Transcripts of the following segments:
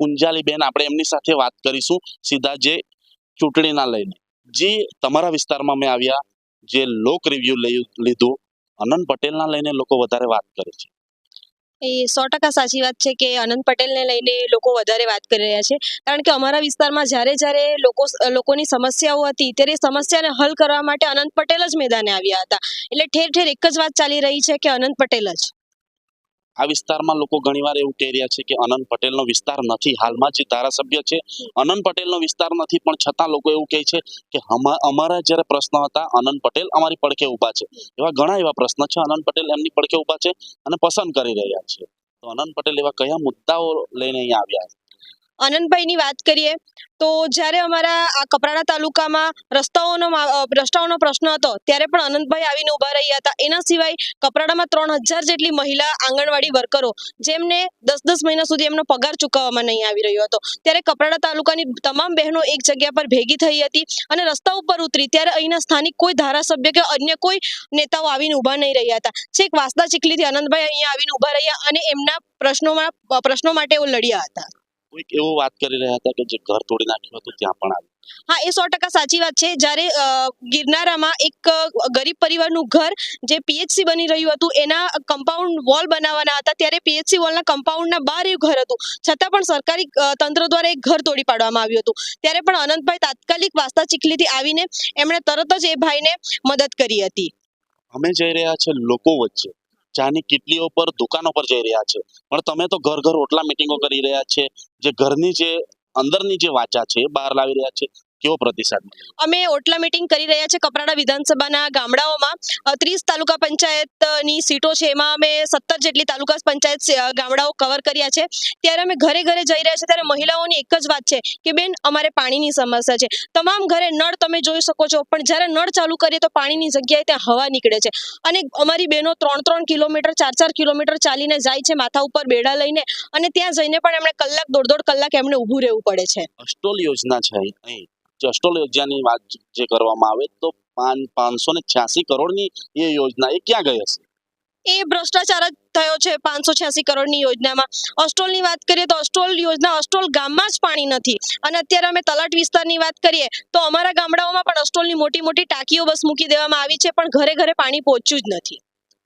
પુંજાલીબેન આપણે એમની સાથે વાત કરીશું સીધા જે ચૂંટણીના લઈને. જે તમારા વિસ્તારમાં મેં આવ્યા, જે લોક રિવ્યુ લીધું, અનંત પટેલના લઈને લોકો વધારે વાત કરે છે. એ સો ટકા સાચી વાત છે કે અનંત પટેલને લઈને લોકો વધારે વાત કરી રહ્યા છે. કારણ કે અમારા વિસ્તારમાં જ્યારે જ્યારે લોકો લોકોની સમસ્યાઓ હતી ત્યારે એ સમસ્યાને હલ કરવા માટે અનંત પટેલ જ મેદાને આવ્યા હતા. એટલે ઠેર ઠેર એક જ વાત ચાલી રહી છે કે અનંત પટેલ જ. આ વિસ્તારમાં લોકો ઘણીવાર એવું કહી રહ્યા છે કે અનંત પટેલનો વિસ્તાર નથી. હાલમાં જે ધારાસભ્ય છે, અનંત પટેલનો વિસ્તાર નથી, પણ છતાં લોકો એવું કહે છે કે અમારા જ્યારે પ્રશ્ન હતા, અનંત પટેલ અમારી પડખે ઊભા છે. એવા ઘણા એવા પ્રશ્ન છે, અનંત પટેલ એમની પડખે ઊભા છે અને પસંદ કરી રહ્યા છે. તો અનંત પટેલ એવા કયા મુદ્દાઓ લઈને અહીંયા આવ્યા? અનંતભાઈની વાત કરીએ, તો જ્યારે અમારા આ કપરાડા તાલુકામાં રસ્તાઓનો રસ્તાઓનો પ્રશ્ન હતો, ત્યારે પણ અનંતભાઈ આવીને ઊભા રહ્યા હતા. એના સિવાય કપરાડામાં ત્રણ જેટલી મહિલા આંગણવાડી વર્કરો, જેમને દસ દસ મહિના સુધી એમનો પગાર ચૂકવવામાં નહીં આવી રહ્યો હતો. ત્યારે કપરાડા તાલુકાની તમામ બહેનો એક જગ્યા પર ભેગી થઈ હતી અને રસ્તા ઉપર ઉતરી. ત્યારે અહીંના સ્થાનિક કોઈ ધારાસભ્ય કે અન્ય કોઈ નેતાઓ આવીને ઊભા નહીં રહ્યા હતા. છેક વાસદા ચીખલીથી આનંદભાઈ અહીંયા આવીને ઊભા રહ્યા અને એમના પ્રશ્નોમાં પ્રશ્નો માટે લડ્યા હતા. કોઈક એવું વાત કરી રહ્યા હતા કે જે ઘર તોડી નાખ્યું હતું ત્યાં પણ આવ્યું. હા એ સો ટકા સાચી વાત છે. જ્યારે ગિરનારામાં એક ગરીબ પરિવારનું ઘર જે પીએચસી બની રહ્યું હતું એના કમ્પાઉન્ડ વોલ બનાવવાના હતા ત્યારે પીએચસી વોલના કમ્પાઉન્ડના બહાર એ ઘર હતું. છતાં પણ સરકારી તંત્ર દ્વારા એક ઘર તોડી પાડવામાં આવ્યું હતું. ત્યારે પણ અનંતભાઈ તાત્કાલિક વાસ્તા ચીખલીથી આવીને એમણે તરત જ એ ભાઈને મદદ કરી હતી. અમે જઈ રહ્યા છે લોકો વચ્ચે. ચાની કિટલીઓ પર દુકાનો પર જઈ રહ્યા છે. પણ તમે તો ઘર ઘર ઓટલા મિટિંગો કરી રહ્યા છે. જે ઘરની જે અંદરની જે વાચા છે બહાર લાવી રહ્યા છે. કેવો પ્રતિસાદ અમે ઓટલા મીટિંગ કરી રહ્યા છે કપરાડા વિધાનસભાના ગામડાઓમાં. ત્રીસ તાલુકા પંચાયતની સીટો છે. એમાં અમે સત્તર જેટલી તાલુકા પંચાયત ગામડાઓ કવર કર્યા છે. ત્યારે અમે ઘરે ઘરે જઈ રહ્યા છે. ત્યારે મહિલાઓની એક જ વાત છે કે બેન અમારે પાણીની સમસ્યા છે. તમામ ઘરે નળ તમે જોઈ શકો છો. પણ જ્યારે નળ ચાલુ કરીએ તો પાણીની જગ્યાએ ત્યાં હવા નીકળે છે. અને અમારી બહેનો ત્રણ ત્રણ કિલોમીટર ચાર ચાર કિલોમીટર ચાલીને જાય છે માથા ઉપર બેડા લઈને. અને ત્યાં જઈને પણ એમણે કલાક દોઢ દોઢ કલાક એમને ઊભું રહેવું પડે છે. અસ્ટોલ યોજના છે અહીં. જે યોજનાની વાત જે કરવામાં આવે તો પાંચસો ને છ્યાસી કરોડની એ યોજના એ ક્યાં ગઈ હશે? એ ભ્રષ્ટાચાર જ થયો છે પાંચસો છ્યાસી કરોડની યોજનામાં. અસ્ટોલની વાત કરીએ તો અસ્ટોલ યોજના અસ્ટોલ ગામમાં જ પાણી નથી. અને અત્યારે અમે તલાટ વિસ્તારની વાત કરીએ તો અમારા ગામડાઓમાં પણ અસ્ટોલની મોટી મોટી ટાંકીઓ બસ મૂકી દેવામાં આવી છે પણ ઘરે ઘરે પાણી પહોંચ્યું જ નથી.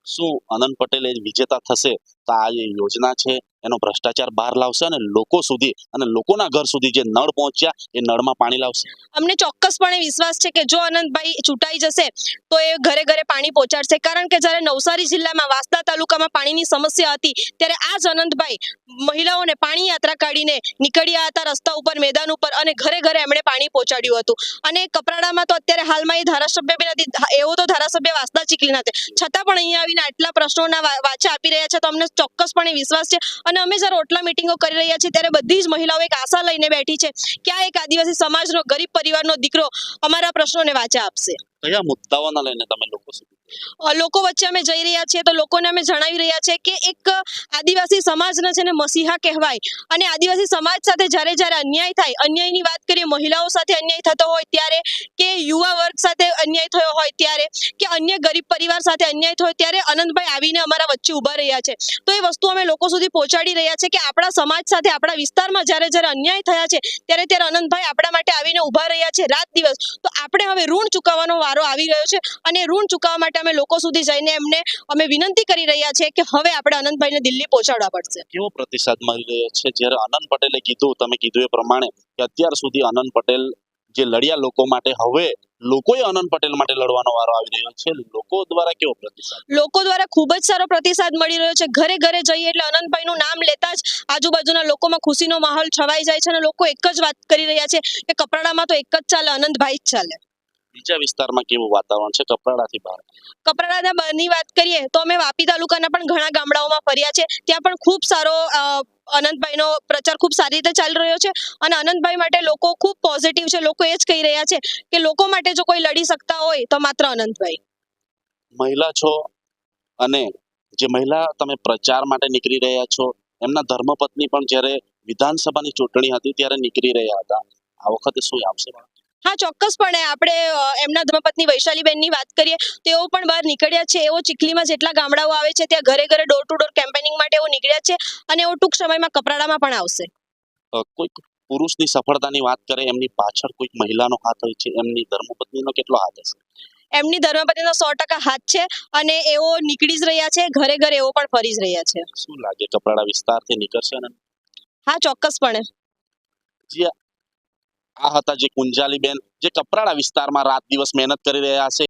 શું અનંત પટેલ એ વિજેતા થશે તો આ જે યોજના છે એનો ભ્રષ્ટાચાર બહાર લાવશે અને લોકો સુધી અને લોકોના ઘર સુધી જે નળ પહોંચ્યા એ નળમાં પાણી લાવશે. અમને ચોક્કસપણે વિશ્વાસ છે કે જો અનંતભાઈ ચૂંટાઈ જશે, તો એ ઘરે ઘરે પાણી પહોંચાડશે. કારણ કે જ્યારે નવસારી જિલ્લામાં વાસદા તાલુકામાં પાણીની સમસ્યા હતી, ત્યારે આ જ અનંતભાઈ મહિલાઓને પાણી યાત્રા કાઢીને નીકળ્યા હતા રસ્તા ઉપર, મેદાન ઉપર અને ઘરે ઘરે એમણે પાણી પહોંચાડ્યું હતું. અને કપરાડામાં તો અત્યારે હાલમાં એ ધારાસભ્ય બી નથી એવો તો ધારાસભ્ય વાંસદા ચીખલીના છે છતાં પણ અહીંયા આવીને આટલા પ્રશ્નોના વાચા આપી રહ્યા છે, તો અમને ચોક્કસપણે વિશ્વાસ છે. અને અમે જ્યારે ઓટલા મિટિંગો કરી રહ્યા છીએ ત્યારે બધી જ મહિલાઓ એક આશા લઈને બેઠી છે, ક્યાં એક આદિવાસી સમાજનો ગરીબ પરિવારનો દીકરો અમારા પ્રશ્નોને વાચા આપશે? કયા મુદ્દાઓના લઈને તમે લોકો સુધી લોકો વચ્ચે અમે જઈ રહ્યા છીએ તો લોકોને અમે જણાવી રહ્યા છીએ કે એક આદિવાસી સમાજના છે ને મસીહા કહેવાય. અને આદિવાસી સમાજ સાથે જ્યારે જ્યારે અન્યાય થાય, અન્યાયની વાત કરીએ, મહિલાઓ સાથે અન્યાય થતો હોય ત્યારે કે યુવા વર્ગ સાથે અન્યાય થયો હોય ત્યારે કે અન્ય ગરીબ પરિવાર સાથે અન્યાય થયો ત્યારે અનંતભાઈ આવીને અમારા વચ્ચે ઊભા રહ્યા છે. તો એ વસ્તુ અમે લોકો સુધી પહોંચાડી રહ્યા છે કે આપણા સમાજ સાથે, આપણા વિસ્તારમાં જ્યારે જ્યારે અન્યાય થયા છે, ત્યારે ત્યારે અનંતભાઈ આપણા માટે આવીને ઊભા રહ્યા છે રાત દિવસ. તો આપણે હવે ઋણ ચૂકવવાનો વારો આવી રહ્યો છે અને ઋણ ચૂકવવા માટે અમે લોકો સુધી જઈને એમને અમે વિનંતી કરી રહ્યા છીએ કે હવે આપણે અનંતભાઈને દિલ્હી પહોંચાડવા પડશે. કેવો પ્રતિસાદ મળી રહ્યો છે? જ્યારે અનંત પટેલે કીધું તમે કીધું એ પ્રમાણે કે અત્યાર સુધી અનંત પટેલ જે લડ્યા લોકો માટે હવે લોકોએ અનંત પટેલ માટે લડવાનો વારો આવી રહ્યો છે. લોકો દ્વારા કેવો પ્રતિસાદ? લોકો દ્વારા ખૂબ જ સારો પ્રતિસાદ મળી રહ્યો છે. ઘરે ઘરે જઈએ એટલે અનંતભાઈનું નામ લેતા જ આજુબાજુના લોકોમાં ખુશીનો માહોલ છવાઈ જાય છે અને લોકો એક જ વાત કરી રહ્યા છે કે કપરાડામાં તો એક જ ચાલે અનંતભાઈ જ ચાલે. બીજા વિસ્તારમાં કેવું વાતાવરણ છે? કપરાડાથી બહાર. કપરાડાના બહારની વાત કરીએ તો અમે વાપી તાલુકાના પણ ઘણા ગામડાઓમાં ફર્યા છે. ત્યાં પણ ખૂબ સારો અનંતભાઈનો પ્રચાર ખૂબ સારી રીતે ચાલી રહ્યો છે અને અનંતભાઈ માટે લોકો ખૂબ પોઝિટિવ છે. લોકો એ જ કહી રહ્યા છે કે લોકો માટે જો કોઈ લડી શકતા હોય તો માત્ર અનંતભાઈ. મહિલા છો અને જે મહિલા તમે પ્રચાર માટે નીકળી રહ્યા છો એમના ધર્મપત્ની પણ જ્યારે વિધાનસભાની ચૂંટણી હતી ત્યારે નીકળી રહ્યા હતા. આ વખતે શું આવશે હા ચોક્કસપણે. આપણે એમના ધર્મપત્ની વૈશાલીબેનની વાત કરીએ તેઓ પણ બહાર નીકળ્યા છે. એઓ ચીખલીમાં જેટલા ગામડાઓ આવે છે ત્યાં ઘરે ઘરે ડોર ટુ ડોર કેમ્પેનિંગ માટે એઓ નીકળ્યા છે અને એઓ ટૂંક સમયમાં કપરાડામાં પણ આવશે. કોઈક પુરુષની સફળતાની વાત કરે એમની પાછળ કોઈક મહિલાનો હાથ હોય છે એમની ધર્મપત્નીનો કેટલો હાથ હશે? એમની ધર્મપત્નીનો સો ટકા હાથ છે અને એઓ નીકળી જ રહ્યા છે ઘરે ઘરે એઓ પણ ફરી જ રહ્યા છે. શું લાગે કપરાડા વિસ્તારથી નીકળશે ને? હા ચોક્કસપણે. આ હતા જે કુંજાલીબેન જે કપરાડા વિસ્તારમાં રાત દિવસ મહેનત કરી રહ્યા હશે